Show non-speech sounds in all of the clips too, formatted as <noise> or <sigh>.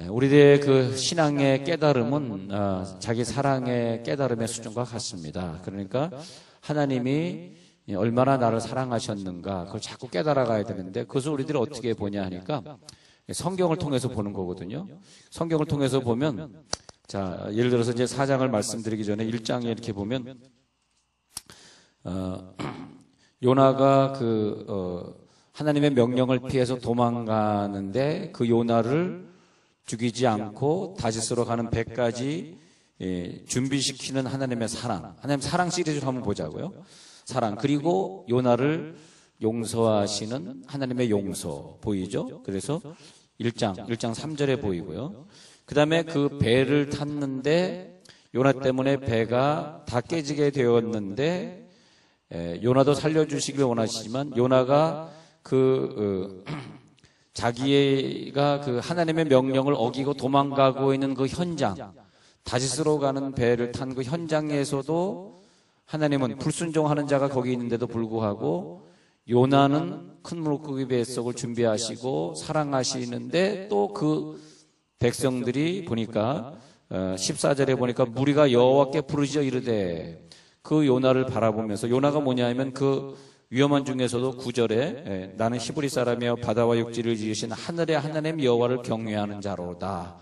예, 우리들의 그 신앙의 깨달음은 어, 자기 사랑의 깨달음의 수준과 같습니다. 그러니까 하나님이 얼마나 나를 사랑하셨는가 그걸 자꾸 깨달아가야 되는데 그것을 우리들이 어떻게 보냐 하니까 성경을 통해서 보는 거거든요. 성경을 통해서 보면 자 예를 들어서 이제 사장을 말씀드리기 전에 1장에 이렇게 보면 어, 요나가 그 어, 하나님의 명령을 피해서 도망가는데 그 요나를 죽이지 않고 다시스로 가는 배까지 예, 준비시키는 하나님의 사랑. 하나님 사랑 시리즈를 한번 보자고요. 사랑. 그리고 요나를 용서하시는 하나님의 용서 보이죠? 그래서 1장, 1장 3절에 보이고요. 그 다음에 그 배를 탔는데 요나 때문에 배가 다 깨지게 되었는데 예, 요나도 살려주시길 원하시지만 요나가 그 어, <clears throat> 자기가 그 하나님의 명령을 어기고 도망가고 있는 그 현장, 다시스로 가는 배를 탄 그 현장에서도 하나님은 불순종하는 자가 거기 있는데도 불구하고 요나는 큰 물고기 뱃속을 준비하시고 사랑하시는데 또 그 백성들이 보니까 14절에 어, 보니까 무리가 여호와께 부르짖어 이르되 그 요나를 바라보면서 요나가 뭐냐면 그 위험한 중에서도 구절에 예, 나는 히브리 사람이여 바다와 육지를 지으신 하늘의 하나님 여호와를 경외하는 자로다.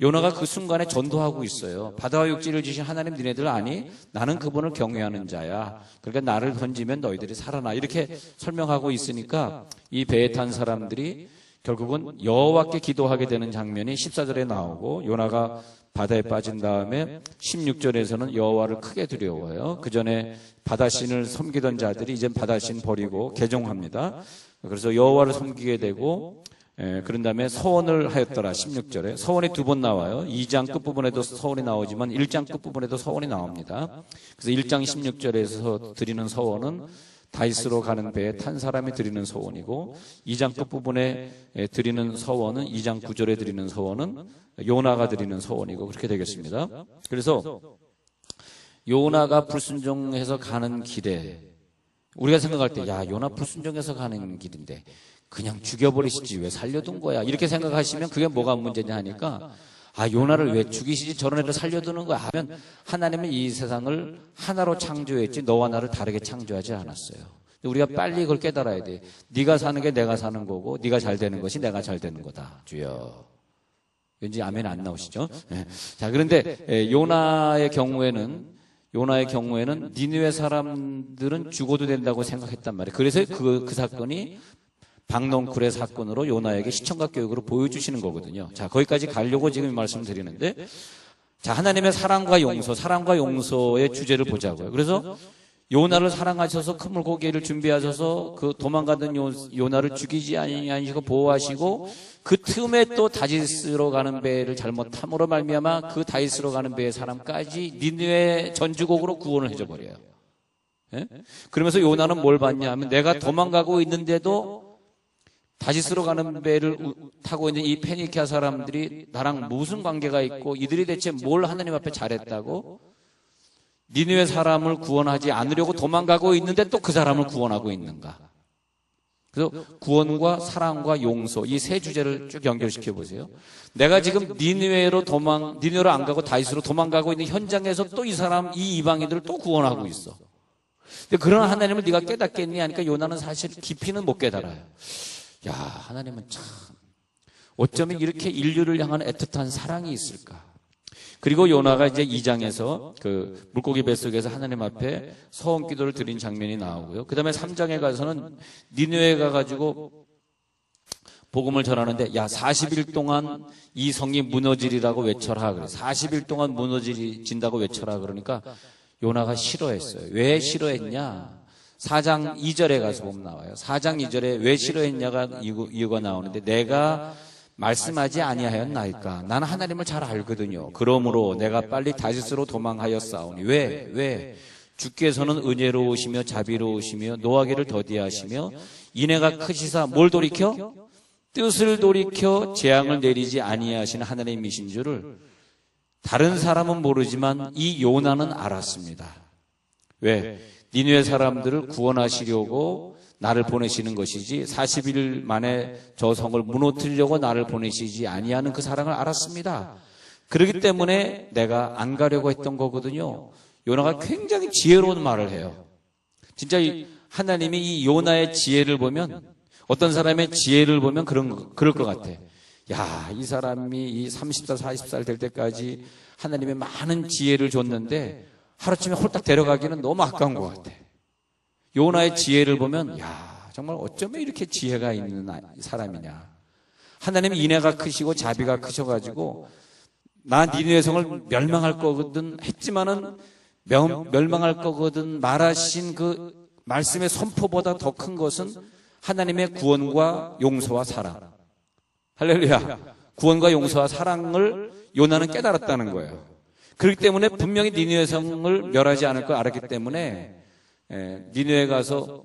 요나가 그 순간에 전도하고 있어요. 바다와 육지를 지으신 하나님 니네들 아니? 나는 그분을 경외하는 자야. 그러니까 나를 던지면 너희들이 살아나. 이렇게 설명하고 있으니까 이 배에 탄 사람들이 결국은 여호와께 기도하게 되는 장면이 14절에 나오고 요나가 바다에 빠진 다음에 16절에서는 여호와를 크게 두려워요. 그 전에 바다신을 섬기던 자들이 이제 바다신 버리고 개종합니다. 그래서 여호와를 섬기게 되고 예, 그런 다음에 서원을 하였더라 16절에 서원이 두 번 나와요. 2장 끝부분에도 서원이 나오지만 1장 끝부분에도 서원이 나옵니다. 그래서 1장 16절에서 드리는 서원은 다이스로 가는 배에 탄 사람이 드리는 서원이고 2장 끝부분에 드리는 서원은 2장 9절에 드리는 서원은 요나가 드리는 서원이고 그렇게 되겠습니다. 그래서 요나가 불순종해서 가는 길에 우리가 생각할 때 야 요나 불순종해서 가는 길인데 그냥 죽여버리시지 왜 살려둔 거야 이렇게 생각하시면 그게 뭐가 문제냐 하니까 아 요나를 왜 죽이시지 저런 애를 살려두는 거야 하면 하나님은 이 세상을 하나로 창조했지 너와 나를 다르게 창조하지 않았어요. 우리가 빨리 그걸 깨달아야 돼. 네가 사는 게 내가 사는 거고 네가 잘 되는 것이 내가 잘 되는 거다. 주여. 왠지 아멘 안 나오시죠? 네. 자, 그런데 예, 요나의 경우에는 요나의 경우에는 니느웨 사람들은 죽어도 된다고 생각했단 말이에요. 그래서 그, 그 사건이 박농쿨의 사건으로 요나에게 시청각 교육으로 보여주시는 거거든요. 자, 거기까지 가려고 지금 말씀드리는데, 자, 하나님의 사랑과 용서, 사랑과 용서의 주제를 보자고요. 그래서 요나를 사랑하셔서 큰 물고기를 준비하셔서 그 도망가던 요, 나를 죽이지 아니하시고 보호하시고 그 틈에 또 다지스로 가는 배를 잘못함으로 말미암아 그 다이스로 가는 배의 사람까지 니느의 전주곡으로 구원을 해줘 버려요. 예? 그러면서 요나는 뭘 봤냐 하면 내가 도망가고 있는데도 다시스로 가는 배를 타고 있는 이 페니키아 사람들이 나랑 무슨 관계가 있고 이들이 대체 뭘 하나님 앞에 잘했다고 니느웨 사람을 구원하지 않으려고 도망가고 있는데 또 그 사람을 구원하고 있는가? 그래서 구원과 사랑과 용서 이 세 주제를 쭉 연결시켜 보세요. 내가 지금 니느웨로 도망 니느웨로 안 가고 다이스로 도망가고 있는 현장에서 또 이 사람 이 이방인들을 또 구원하고 있어. 근데 그런 하나님을 네가 깨닫겠니 하니까 요나는 사실 깊이는 못 깨달아요. 야 하나님은 참 어쩌면 이렇게 인류를 향한 애틋한 사랑이 있을까? 그리고 요나가 이제 2장에서 그 물고기 뱃속에서 하나님 앞에 서원 기도를 드린 장면이 나오고요. 그 다음에 3장에 가서는 니누에 가가지고 복음을 전하는데 야 40일 동안 이 성이 무너지리라고 외쳐라 그래. 40일 동안 무너진다고 외쳐라 그러니까 요나가 싫어했어요. 왜 싫어했냐? 4장 2절에 가서 보면 나와요. 4장 2절에 왜 싫어했냐가 이유가 나오는데 내가 말씀하지 아니하였나이까 나는 하나님을 잘 알거든요. 그러므로 내가 빨리 다시스로 도망하였사오니 왜? 왜? 주께서는 은혜로우시며 자비로우시며 노하기를 더디하시며 인애가 크시사 뭘 돌이켜? 뜻을 돌이켜 재앙을 내리지 아니하시는 하나님이신 줄을 다른 사람은 모르지만 이 요나는 알았습니다. 왜? 니누의 사람들을 구원하시려고 나를 보내시는 것이지 40일 만에 저 성을 무너뜨리려고 나를 보내시지 아니하는 그 사랑을 알았습니다. 그렇기 때문에 내가 안 가려고 했던 거거든요. 요나가 굉장히 지혜로운 말을 해요. 진짜 이 하나님이 이 요나의 지혜를 보면 어떤 사람의 지혜를 보면 그런 거- 그럴 것 같아. 야, 이 사람이 이 30살, 40살 될 때까지 하나님의 많은 지혜를 줬는데 하루쯤에 홀딱 데려가기는 너무 아까운 것 같아. 요나의 지혜를 보면 야, 정말 어쩌면 이렇게 지혜가 있는 아- 사람이냐. 하나님 인애가 크시고 자비가 크셔가지고 나 니네의 성을 멸망할 거거든 했지만은 명- 멸망할 거거든 말하신 그 말씀의 선포보다 더 큰 것은 하나님의 구원과 용서와 사랑. 할렐루야. 구원과 용서와 사랑을 요나는 깨달았다는 거예요. 그렇기 때문에 분명히 니누의 성을 멸하지 않을 걸 알았기 때문에 에, 니누에 가서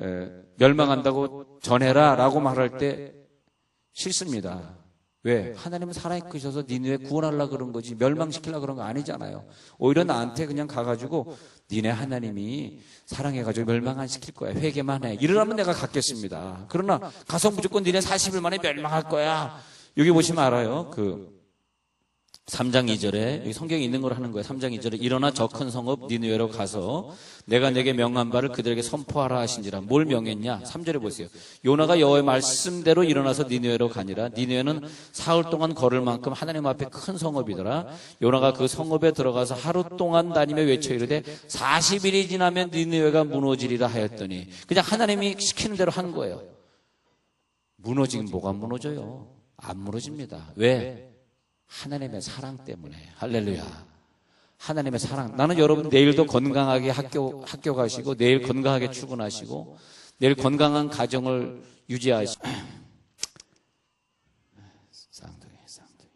에, 멸망한다고 전해라라고 말할 때 싫습니다. 왜? 하나님은 크셔서 니네 구원하려 그런 거지 멸망시키려 그런 거 아니잖아요. 오히려 나한테 그냥 가가지고 니네 하나님이 사랑해가지고 멸망 안 시킬 거야. 회개만 해. 이러라면 내가 갖겠습니다. 그러나 가서 무조건 니네 40일 만에 멸망할 거야. 여기 보시면 알아요. 그 3장 2절에 여기 성경에 있는 걸 하는 거예요. 3장 2절에 일어나 저 큰 성읍 니느웨로 가서 내가 내게 명한 바를 그들에게 선포하라 하신지라 뭘 명했냐? 3절에 보세요. 요나가 여호와의 말씀대로 일어나서 니느웨로 가니라. 니느웨는 사흘 동안 걸을 만큼 하나님 앞에 큰 성읍이더라. 요나가 그 성읍에 들어가서 하루 동안 다니며 외쳐 이르되 40일이 지나면 니느웨가 무너지리라 하였더니 그냥 하나님이 시키는 대로 한 거예요. 무너지긴 뭐가 무너져요? 안 무너집니다. 왜? 하나님의 사랑 때문에 할렐루야. 하나님의 사랑. 나는 여러분 내일도 건강하게 학교 학교 가시고 내일 건강하게 출근하시고 내일 건강한 가정을 유지하시고 쌍둥이 쌍둥이.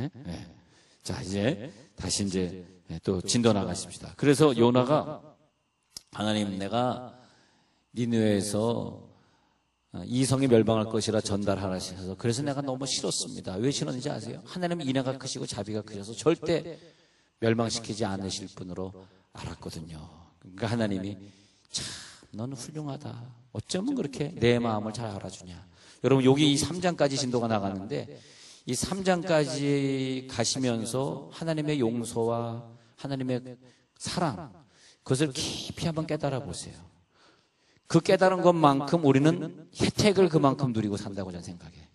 예? 예. 자 이제 다시 이제 또 진도 나가십시다. 그래서 요나가 하나님 내가 니느웨에서 어, 이 성이 멸망할 것이라 전달하셔서 그래서 내가 너무 싫었습니다. 왜 싫었는지 아세요? 하나님은 인애가 크시고 자비가 크셔서 절대 멸망시키지 않으실 분으로 알았거든요. 그러니까 하나님이 참, 넌 훌륭하다. 어쩌면 그렇게 내 마음을 잘 알아주냐. 여러분, 여기 이 3장까지 진도가 나갔는데, 이 3장까지 가시면서 하나님의 용서와 하나님의 사랑, 그것을 깊이 한번 깨달아 보세요. 그 깨달은 것만큼 우리는 혜택을 그만큼 누리고 산다고 저는 생각해.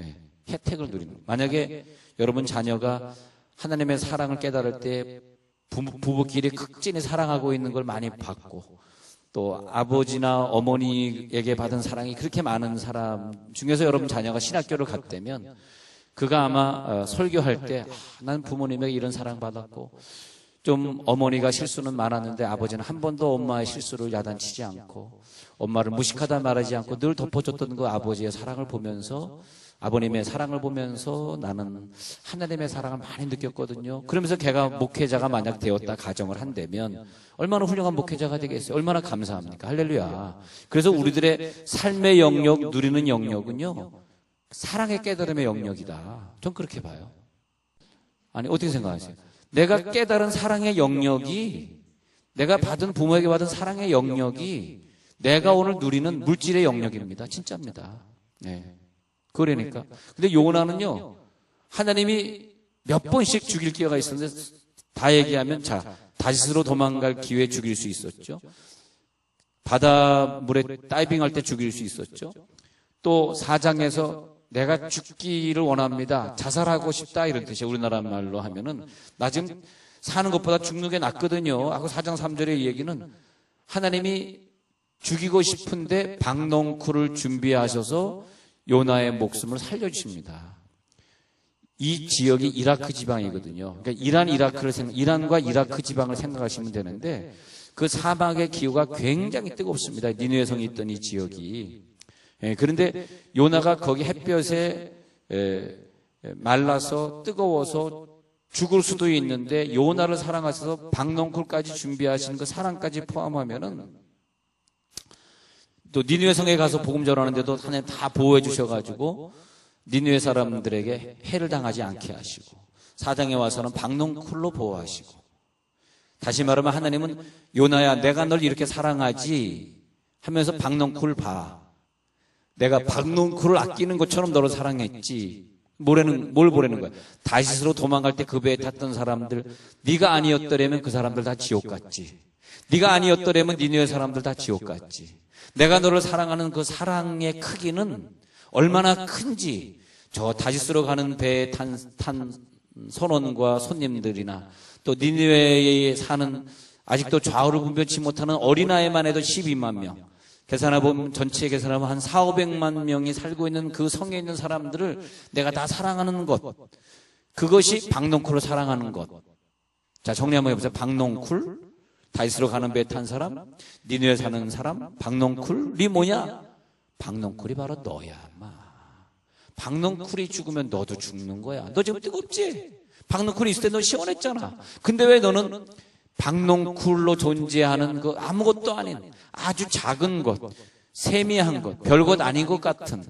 예, 혜택을 누리는. 거. 만약에 여러분 자녀가 하나님의 사랑을 깨달을 때 부부, 부부끼리 극진히 사랑하고 있는 걸 많이 봤고 또 아버지나 어머니에게 받은 사랑이 그렇게 많은 사람 중에서 여러분 자녀가 신학교를 갔다면 그가 아마 어, 설교할 때 난 부모님에게 이런 사랑 받았고 좀 어머니가 실수는 많았는데 아버지는 한 번도 엄마의 실수를 야단치지 않고 엄마를 무식하다 말하지 않고 늘 덮어줬던 그 아버지의 사랑을 보면서 아버님의 사랑을 보면서 나는 하나님의 사랑을 많이 느꼈거든요. 그러면서 걔가 목회자가 만약 되었다 가정을 한다면 얼마나 훌륭한 목회자가 되겠어요. 얼마나 감사합니까. 할렐루야. 그래서 우리들의 삶의 영역, 누리는 영역은요. 사랑의 깨달음의 영역이다. 전 그렇게 봐요. 아니, 어떻게 생각하세요? 내가 깨달은 사랑의 영역이 내가 받은 부모에게 받은 사랑의 영역이 내가 오늘 누리는 물질의 영역입니다. 진짜입니다. 네. 그러니까. 근데 요나는요, 하나님이 몇 번씩 죽일 기회가 있었는데 다 얘기하면 자, 다시스로 도망갈 기회 죽일 수 있었죠. 바닷물에 다이빙할 때 죽일 수 있었죠. 또 사장에서 내가 죽기를 원합니다. 자살하고 싶다 이런 뜻이에요. 우리나라 말로 하면은 나 지금 사는 것보다 죽는 게 낫거든요. 하고 사장 3절의 얘기는 하나님이 죽이고 싶은데 박농쿨을 준비하셔서 요나의 목숨을 살려주십니다. 이 지역이 이라크 지방이거든요. 그러니까 이란, 이라크를 생각, 이란과 이라크 지방을 생각하시면 되는데 그 사막의 기후가 굉장히 뜨겁습니다. 니누의 성이 있던 이 지역이. 예, 그런데 요나가 거기 햇볕에 에, 말라서 뜨거워서 죽을 수도 있는데 요나를 사랑하셔서 박농쿨까지 준비하신 그 사랑까지 포함하면은 또 니누의 성에 가서 복음 전하는데도 하나님 다 보호해 주셔가지고 니누의 사람들에게 해를 당하지 않게 하시고 사장에 와서는 박농쿨로 보호하시고 다시 말하면 하나님은 요나야 내가 널 이렇게 사랑하지 하면서 박농쿨 봐. 내가 박농쿨을 아끼는 것처럼 너를 사랑했지. 뭐라는 뭘 보라는 거야? 다시스로 도망갈 때 그 배에 탔던 사람들 네가 아니었더라면 그 사람들 다 지옥 갔지. 네가 아니었더라면 니네 사람들 다 지옥 갔지. 내가 너를 사랑하는 그 사랑의 크기는 얼마나 큰지 저 다시스로 가는 배에 탄, 탄 선원과 손님들이나 또 니네웨에 사는 아직도 좌우를 분별치 못하는 어린아이만 해도 12만 명. 계산해보면 전체 계산하면 한 4, 500만 명이 살고 있는 그 성에 있는 사람들을 내가 다 사랑하는 것. 그것이 박농쿨을 사랑하는 것. 자, 정리 한번 해보세요. 박농쿨, 다이스로 가는 배에 탄 사람, 니누에 사는 사람, 박농쿨이 뭐냐? 박농쿨이 바로 너야, 마. 박농쿨이 죽으면 너도 죽는 거야. 너 지금 뜨겁지? 박농쿨이 있을 때 너 시원했잖아. 근데 왜 너는 박농쿨로 존재하는 그 아무것도 아닌 아주 작은 것, 세미한 것, 별것 아닌 것 같은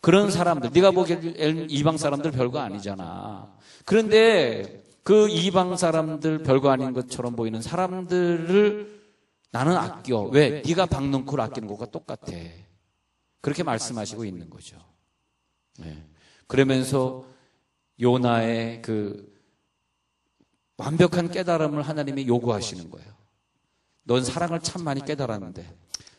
그런 사람들, 네가 보기엔 이방 사람들 별거 아니잖아. 그런데 그 이방 사람들 별거 아닌 것처럼 보이는 사람들을 나는 아껴. 왜? 네가 박농쿨 아끼는 것과 똑같아. 그렇게 말씀하시고 있는 거죠. 네. 그러면서 요나의 그 완벽한 깨달음을 하나님이 요구하시는 거예요. 넌 사랑을 참 많이 깨달았는데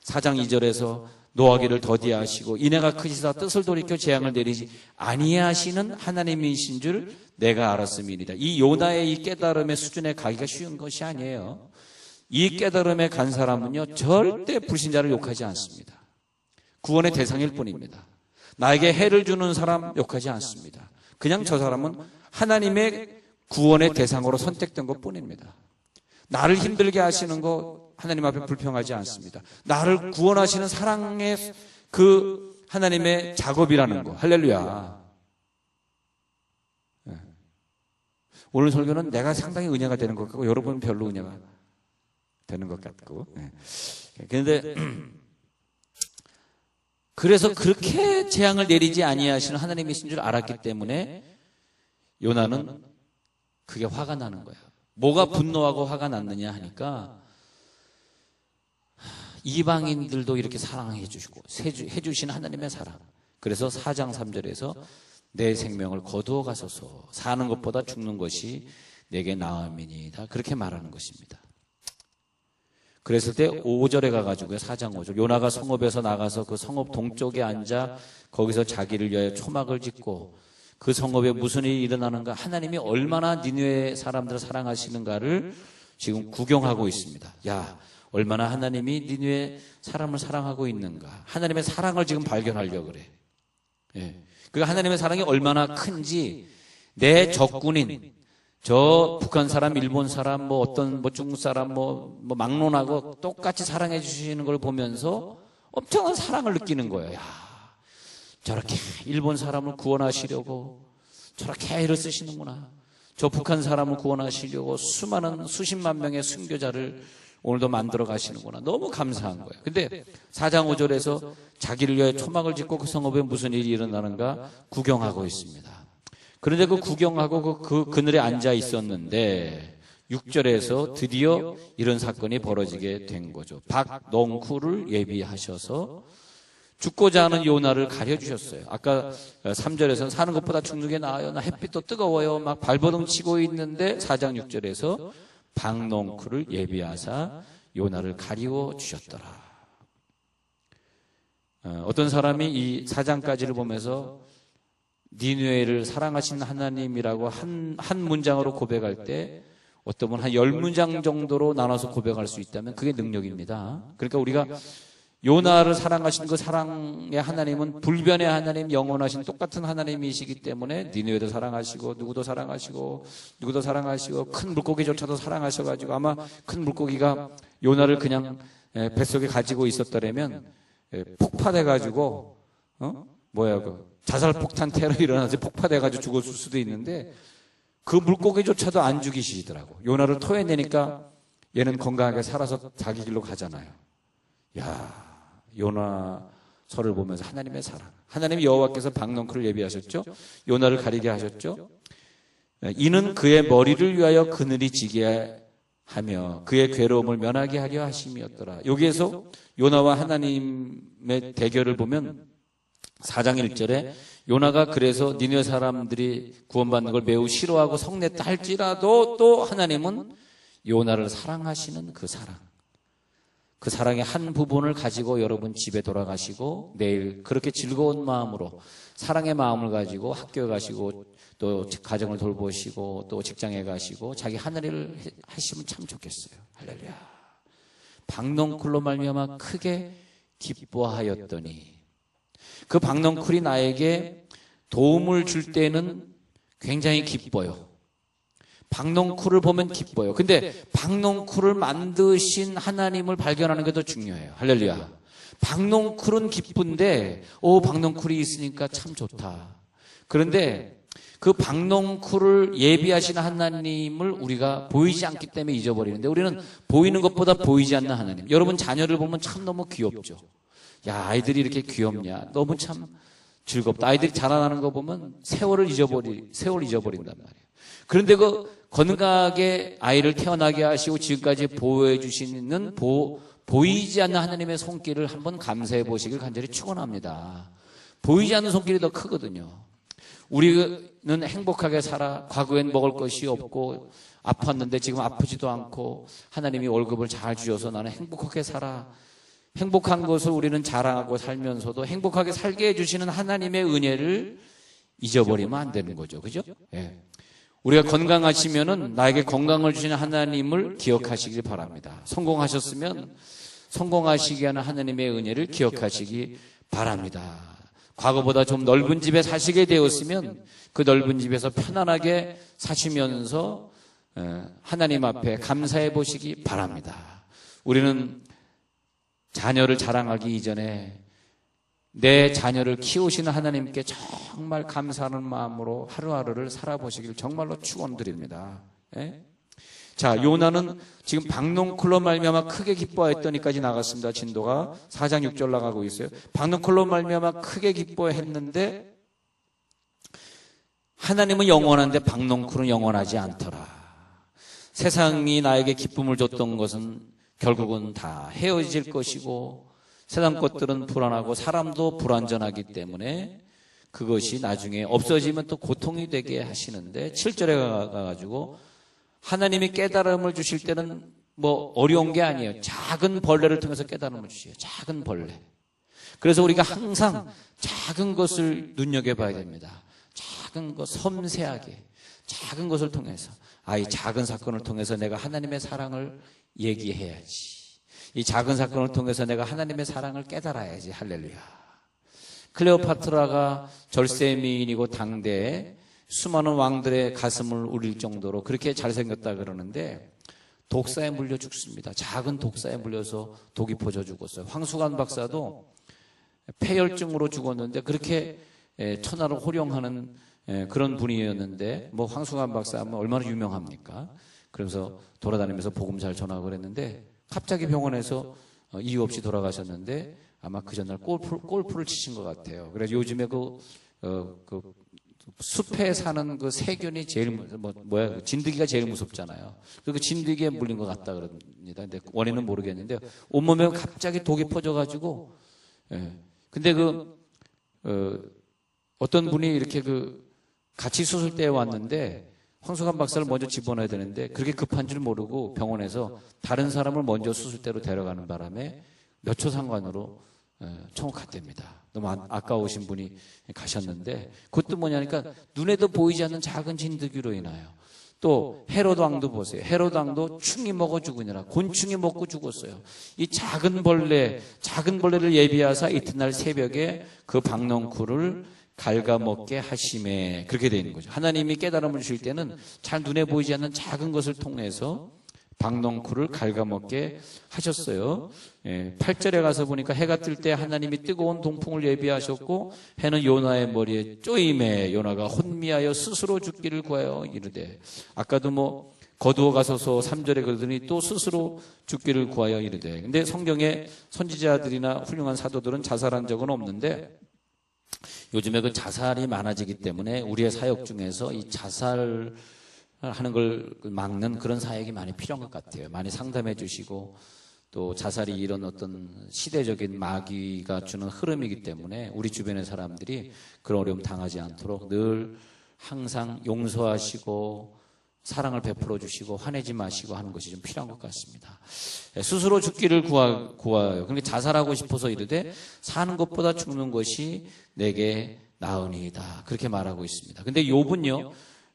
사장 2절에서 노하기를 더디하시고 이내가 크시사 뜻을 돌이켜 재앙을 내리지 아니하시는 하나님이신 줄 내가 알았음이니라. 이 요나의 이 깨달음의 수준에 가기가 쉬운 것이 아니에요. 이 깨달음에 간 사람은요 절대 불신자를 욕하지 않습니다. 구원의 대상일 뿐입니다. 나에게 해를 주는 사람 욕하지 않습니다. 그냥 저 사람은 하나님의 구원의 대상으로 선택된 것 뿐입니다. 나를 힘들게 하시는 거 하나님 앞에 불평하지 않습니다. 나를 구원하시는 사랑의 그 하나님의 작업이라는 거. 할렐루야. 네. 오늘 설교는 내가 상당히 은혜가 되는 것 같고 여러분은 별로 은혜가 되는 것 같고. 네. 그런데 <clears throat> 그래서 그렇게 재앙을 내리지 아니하시는 하나님이신 줄 알았기 때문에 요나는 그게 화가 나는 거야. 뭐가 분노하고 화가 났느냐 하니까 이방인들도 이렇게 사랑해 주시고 해 주신 하나님의 사랑. 그래서 4장 3절에서 내 생명을 거두어 가소서 사는 것보다 죽는 것이 내게 나음이니다. 그렇게 말하는 것입니다. 그랬을 때 5절에 가가지고요, 4장 5절. 요나가 성읍에서 나가서 그 성읍 동쪽에 앉아 거기서 자기를 위하여 초막을 짓고 그 성읍에 무슨 일이 일어나는가 하나님이 얼마나 니누의 사람들을 사랑하시는가를 지금 구경하고 있습니다. 야, 얼마나 하나님이 니누의 사람을 사랑하고 있는가. 하나님의 사랑을 지금 발견하려고 그래. 예. 그 하나님의 사랑이 얼마나 큰지 내 적군인 저 북한 사람, 일본 사람, 뭐 어떤 뭐 중국 사람, 뭐, 뭐 막론하고 똑같이 사랑해 주시는 걸 보면서 엄청난 사랑을 느끼는 거예요. 야, 저렇게 일본 사람을 구원하시려고 저렇게 애를 쓰시는구나. 저 북한 사람을 구원하시려고 수많은 수십만 명의 순교자를 오늘도 만들어 가시는구나. 너무 감사한 거예요. 근데 4장 5절에서 자기를 위해 초막을 짓고 그 성읍에 무슨 일이 일어나는가 구경하고 있습니다. 그런데 그 구경하고 그, 그 그늘에 앉아 있었는데 6절에서 드디어 이런 사건이 벌어지게 된 거죠. 박농쿠를 예비하셔서 죽고자 하는 요나를 가려주셨어요. 아까 3절에서는 사는 것보다 죽는 게 나아요. 나 햇빛도 뜨거워요. 막 발버둥 치고 있는데 4장 6절에서 박농쿨을 예비하사 요나를 가리워 주셨더라. 어, 어떤 사람이 이 4장까지를 보면서 니누에를 사랑하신 하나님이라고 한, 한 문장으로 고백할 때 어떤 분한 열 문장 정도로 나눠서 고백할 수 있다면 그게 능력입니다. 그러니까 우리가 요나를 사랑하신 그 사랑의 하나님은 불변의 하나님, 영원하신 똑같은 하나님이시기 때문에 니누에도 사랑하시고 누구도 사랑하시고 누구도 사랑하시고 큰 물고기조차도 사랑하셔가지고 아마 큰 물고기가 요나를 그냥 뱃속에 가지고 있었더라면 폭파돼가지고 어 뭐야 그 자살 폭탄 테러 일어나서 폭파돼가지고 죽었을 수도 있는데 그 물고기조차도 안 죽이시더라고. 요나를 토해내니까 얘는 건강하게 살아서 자기 길로 가잖아요. 야, 요나서를 보면서 하나님의 사랑. 하나님 여호와께서 박농크를 예비하셨죠. 요나를 가리게 하셨죠. 이는 그의 머리를 위하여 그늘이 지게 하며 그의 괴로움을 면하게 하려 하심이었더라. 여기에서 요나와 하나님의 대결을 보면 4장 1절에 요나가 그래서 니네 사람들이 구원받는 걸 매우 싫어하고 성냈다 할지라도 또 하나님은 요나를 사랑하시는 그 사랑. 그 사랑의 한 부분을 가지고 여러분 집에 돌아가시고 내일 그렇게 즐거운 마음으로 사랑의 마음을 가지고 학교에 가시고 또 가정을 돌보시고 또 직장에 가시고 자기 하늘을 하시면 참 좋겠어요. 할렐루야. 박농쿨로 말미암아 크게 기뻐하였더니 그 박농쿨이 나에게 도움을 줄 때는 굉장히 기뻐요. 박농쿨을 보면 기뻐요. 근데 박농쿨을 만드신 하나님을 발견하는 게 더 중요해요. 할렐루야. 박농쿨은 기쁜데, 오, 박농쿨이 있으니까 참 좋다. 그런데 그 박농쿨을 예비하신 하나님을 우리가 보이지 않기 때문에 잊어버리는데 우리는 보이는 것보다 보이지 않는 하나님. 여러분 자녀를 보면 참 너무 귀엽죠. 야, 아이들이 이렇게 귀엽냐. 너무 참 즐겁다. 아이들이 자라나는 거 보면 세월을 잊어버리, 세월 잊어버린단 말이에요. 그런데 그 건강하게 아이를 태어나게 하시고 지금까지 보호해 주시는 보, 보이지 않는 하나님의 손길을 한번 감사해 보시길 간절히 축원합니다. 보이지 않는 손길이 더 크거든요. 우리는 행복하게 살아 과거엔 먹을 것이 없고 아팠는데 지금 아프지도 않고 하나님이 월급을 잘 주셔서 나는 행복하게 살아. 행복한 것을 우리는 자랑하고 살면서도 행복하게 살게 해주시는 하나님의 은혜를 잊어버리면 안 되는 거죠. 그죠? 예. 우리가 건강하시면은 나에게 건강을 주시는 하나님을 기억하시길 바랍니다. 성공하셨으면 성공하시게 하는 하나님의 은혜를 기억하시기 바랍니다. 과거보다 좀 넓은 집에 사시게 되었으면 그 넓은 집에서 편안하게 사시면서 하나님 앞에 감사해 보시기 바랍니다. 우리는 자녀를 자랑하기 이전에 내 자녀를 키우시는 하나님께 정말 감사하는 마음으로 하루하루를 살아보시길 정말로 축원드립니다. 예? 자, 요나는 지금 박농클로 말미암아 크게 기뻐했더니까지 나갔습니다. 진도가 4장 6절 나가고 있어요. 박농클로 말미암아 크게 기뻐했는데 하나님은 영원한데 박농쿨은 영원하지 않더라. 세상이 나에게 기쁨을 줬던 것은 결국은 다 헤어질 것이고 세상 것들은 불안하고 사람도 불안전하기 때문에 그것이 나중에 없어지면 또 고통이 되게 하시는데 7절에 가가지고 하나님이 깨달음을 주실 때는 뭐 어려운 게 아니에요. 작은 벌레를 통해서 깨달음을 주세요. 작은 벌레. 그래서 우리가 항상 작은 것을 눈여겨봐야 됩니다. 작은 것, 섬세하게. 작은 것을 통해서. 아, 이 작은 사건을 통해서 내가 하나님의 사랑을 얘기해야지. 이 작은 사건을 통해서 내가 하나님의 사랑을 깨달아야지. 할렐루야. 클레오파트라가 절세 미인이고 당대에 수많은 왕들의 가슴을 울릴 정도로 그렇게 잘생겼다 그러는데 독사에 물려 죽습니다. 작은 독사에 물려서 독이 퍼져 죽었어요. 황수관 박사도 폐혈증으로 죽었는데 그렇게 천하를 호령하는 그런 분이었는데 뭐 황수관 박사 하면 얼마나 유명합니까? 그래서 돌아다니면서 복음 잘 전하고 그랬는데 갑자기 병원에서 어, 이유 없이 돌아가셨는데 아마 그 전날 골프, 골프를 치신 것 같아요. 그래서 요즘에 그, 어, 그 숲에 사는 그 세균이 제일 뭐 뭐야 그 진드기가 제일 무섭잖아요. 그 진드기에 물린 것 같다 그럽니다. 근데 원인은 모르겠는데 온몸에 갑자기 독이 퍼져가지고 예. 근데 그 어, 어떤 분이 이렇게 그 같이 수술대에 왔는데 황수관 박사를 먼저 집어넣어야 되는데 그렇게 급한 줄 모르고 병원에서 다른 사람을 먼저 수술대로 데려가는 바람에 몇 초 상관으로 천국 갔답니다. 너무 아, 까우신 분이 가셨는데 그것도 뭐냐니까 눈에도 보이지 않는 작은 진드기로 인하여 또 헤로드 왕도 보세요. 헤로드 왕도 충이 먹어 죽으니라 곤충이 먹고 죽었어요. 이 작은 벌레, 작은 벌레를 예비하사 이튿날 새벽에 그 박넝쿨을 갉아먹게 하심에 그렇게 되는 거죠. 하나님이 깨달음을 주실 때는 잘 눈에 보이지 않는 작은 것을 통해서 박농쿨을 갉아먹게 하셨어요. 예, 8절에 가서 보니까 해가 뜰 때 하나님이 뜨거운 동풍을 예비하셨고 해는 요나의 머리에 쪼임에 요나가 혼미하여 스스로 죽기를 구하여 이르되 아까도 뭐 거두어 가소서 3절에 그러더니 또 스스로 죽기를 구하여 이르되 근데 성경에 선지자들이나 훌륭한 사도들은 자살한 적은 없는데 요즘에 그 자살이 많아지기 때문에 우리의 사역 중에서 이 자살 하는 걸 막는 그런 사역이 많이 필요한 것 같아요. 많이 상담해 주시고 또 자살이 이런 어떤 시대적인 마귀가 주는 흐름이기 때문에 우리 주변의 사람들이 그런 어려움 당하지 않도록 늘 항상 용서하시고 사랑을 베풀어 주시고 화내지 마시고 하는 것이 좀 필요한 것 같습니다. 예, 스스로 죽기를 구하, 구하여. 그러니까 자살하고 싶어서 이르되 사는 것보다 죽는 것이 내게 나으니이다. 그렇게 말하고 있습니다. 근데 욥은요.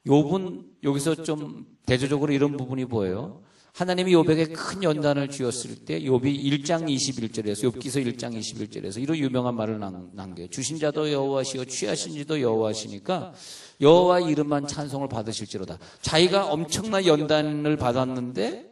욥은 여기서 좀 대조적으로 이런 부분이 보여요. 하나님이 욥에게 큰 연단을 주었을 때 욥이 1장 21절에서 욥기서 1장 21절에서 이런 유명한 말을 남- 남겨요. 주신 자도 여호와시요 취하신 지도 여호와시니까 여호와 이름만 찬송을 받으실지로다. 자기가 엄청난 연단을 받았는데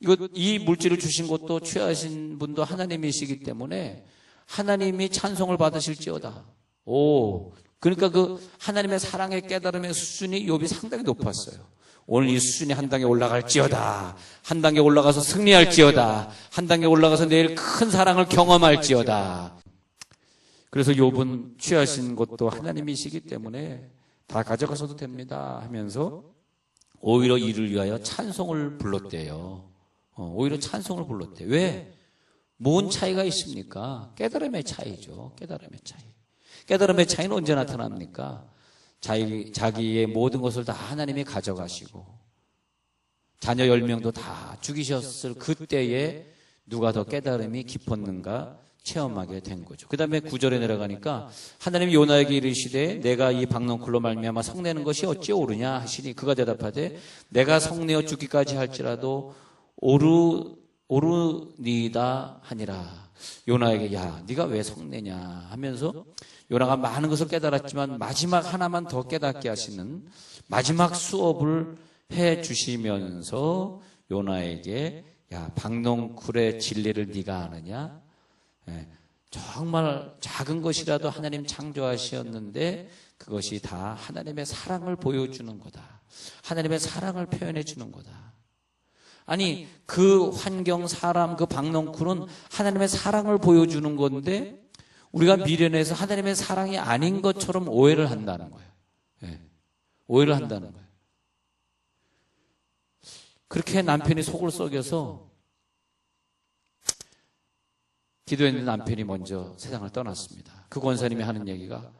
이거 이 물질을 주신 것도 취하신 분도 하나님이시기 때문에 하나님이 찬송을 받으실지어다. 오, 그러니까 그 하나님의 사랑의 깨달음의 수준이 욥이 상당히 높았어요. 오늘 이 수준이 한 단계 올라갈지어다. 한 단계 올라가서 승리할지어다. 한 단계 올라가서 내일 큰 사랑을 경험할지어다. 그래서 욥은 취하신 것도 하나님이시기 때문에 다 가져가셔도 됩니다 하면서 오히려 이를 위하여 찬송을 불렀대요. 어, 오히려 찬송을 불렀대요. 왜? 뭔 차이가 있습니까? 깨달음의 차이죠. 깨달음의 차이. 깨달음의 차이는 언제 나타납니까? 자기, 자기의 모든 것을 다 하나님이 가져가시고 자녀 열 명도 다 죽이셨을 그때에 누가 더 깨달음이 깊었는가 체험하게 된 거죠. 그 다음에 구절에 내려가니까 하나님이 요나에게 이르시되 내가 이 박넝쿨로 말미암아 성내는 것이 어찌 옳으냐 하시니 그가 대답하되 내가 성내어 죽기까지 할지라도 오르 오르니다 하니라. 요나에게 야 네가 왜 성내냐 하면서 요나가 많은 것을 깨달았지만 마지막 하나만 더 깨닫게 하시는 마지막 수업을 해 주시면서 요나에게 야 박농쿨의 진리를 네가 아느냐 예, 정말 작은 것이라도 하나님 창조하셨는데 그것이 다 하나님의 사랑을 보여주는 거다. 하나님의 사랑을 표현해 주는 거다. 아니 그 환경 사람 그 박농쿨은 하나님의 사랑을 보여주는 건데 우리가 미련해서 하나님의 사랑이 아닌 것처럼 오해를 한다는 거예요. 예, 오해를 한다는 거예요. 그렇게 남편이 속을 썩여서 기도했는데 남편이 먼저 세상을 떠났습니다. 그 권사님이 하는 얘기가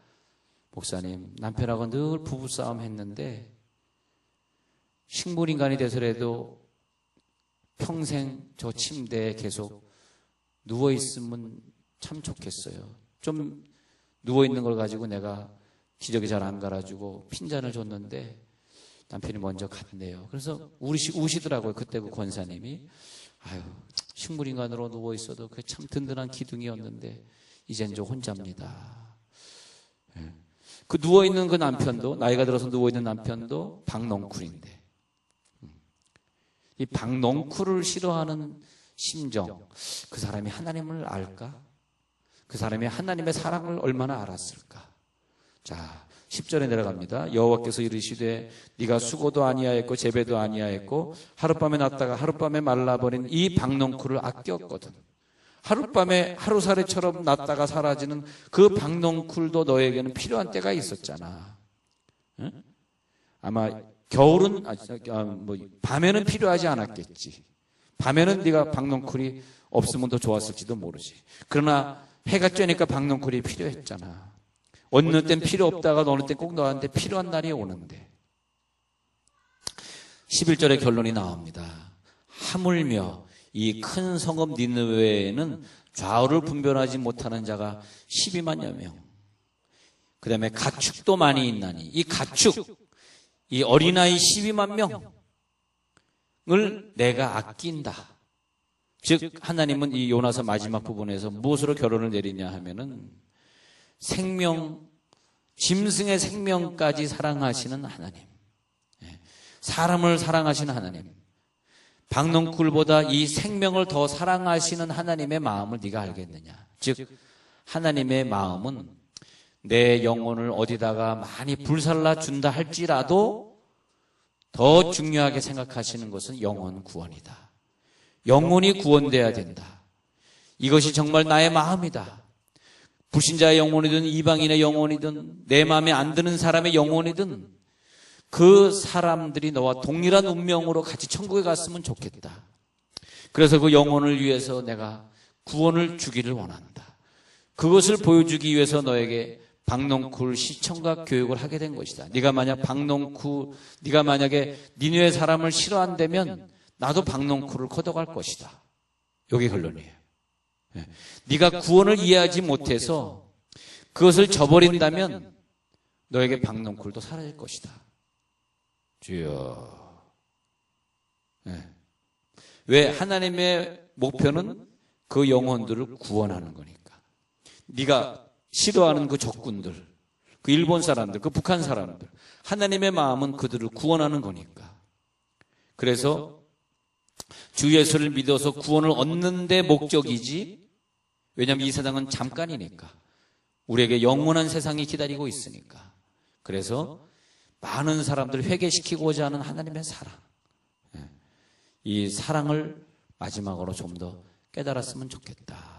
목사님 남편하고 늘 부부싸움 했는데 식물인간이 돼서라도 평생 저 침대에 계속 누워있으면 참 좋겠어요. 좀 누워있는 걸 가지고 내가 기저귀 잘 안 갈아주고 핀잔을 줬는데 남편이 먼저 갔네요. 그래서 우시, 우시더라고요. 그때 그 권사님이. 아유, 식물인간으로 누워있어도 그 참 든든한 기둥이었는데, 이젠 저 혼자입니다. 예. 그 누워있는 그 남편도, 나이가 들어서 누워있는 남편도 박농쿨인데, 이 박농쿨을 싫어하는 심정, 그 사람이 하나님을 알까? 그 사람이 하나님의 사랑을 얼마나 알았을까? 자, 10절에 내려갑니다. 여호와께서 이르시되 네가 수고도 아니하였고 재배도 아니하였고 하룻밤에 났다가 하룻밤에 말라버린 이 박농쿨을 아꼈거든. 하룻밤에 하루살이처럼 났다가 사라지는 그 박농쿨도 너에게는 필요한 때가 있었잖아. 응? 아마 겨울은 아, 아, 뭐 밤에는 필요하지 않았겠지. 밤에는 네가 박농쿨이 없으면 더 좋았을지도 모르지. 그러나 해가 쬐니까 박농쿨이 필요했잖아. 어느 땐 필요 없다가 어느 땐꼭 나왔는데 필요한 날이 오는데 11절의 결론이 나옵니다. 하물며 이 큰 성읍 니느웨에는 좌우를 분별하지 못하는 자가 12만여 명. 그 다음에 가축도 많이 있나니 이 가축, 이 어린아이 12만 명을 내가 아낀다. 즉 하나님은 이 요나서 마지막 부분에서 무엇으로 결론을 내리냐 하면은 생명, 짐승의 생명까지 사랑하시는 하나님. 예. 사람을 사랑하시는 하나님. 박농쿨보다 이 생명을 더 사랑하시는 하나님의 마음을 네가 알겠느냐. 즉 하나님의 마음은 내 영혼을 어디다가 많이 불살라 준다 할지라도 더 중요하게 생각하시는 것은 영혼 구원이다. 영혼이 구원돼야 된다. 이것이 정말 나의 마음이다. 불신자의 영혼이든 이방인의 영혼이든 내 마음에 안 드는 사람의 영혼이든 그 사람들이 너와 동일한 운명으로 같이 천국에 갔으면 좋겠다. 그래서 그 영혼을 위해서 내가 구원을 주기를 원한다. 그것을 보여주기 위해서 너에게 박농쿨 시청각 교육을 하게 된 것이다. 네가 만약 박농쿨, 네가 만약에 니네 사람을 싫어한다면 나도 박농쿨을 걷어갈 것이다. 여기 결론이에요. 예. 네가 구원을 이해하지 못해서 그것을 저버린다면 너에게 박농쿨도 사라질 것이다. 주여. 예. 왜 하나님의 목표는 그 영혼들을 구원하는 거니까. 네가 싫어하는 그 적군들, 그 일본 사람들, 그 북한 사람들, 하나님의 마음은 그들을 구원하는 거니까. 그래서 주 예수를 믿어서 구원을 얻는 데 목적이지. 왜냐하면 이 세상은 잠깐이니까. 우리에게 영원한 세상이 기다리고 있으니까. 그래서 많은 사람들을 회개시키고자 하는 하나님의 사랑. 예. 이 사랑을 마지막으로 좀 더 깨달았으면 좋겠다.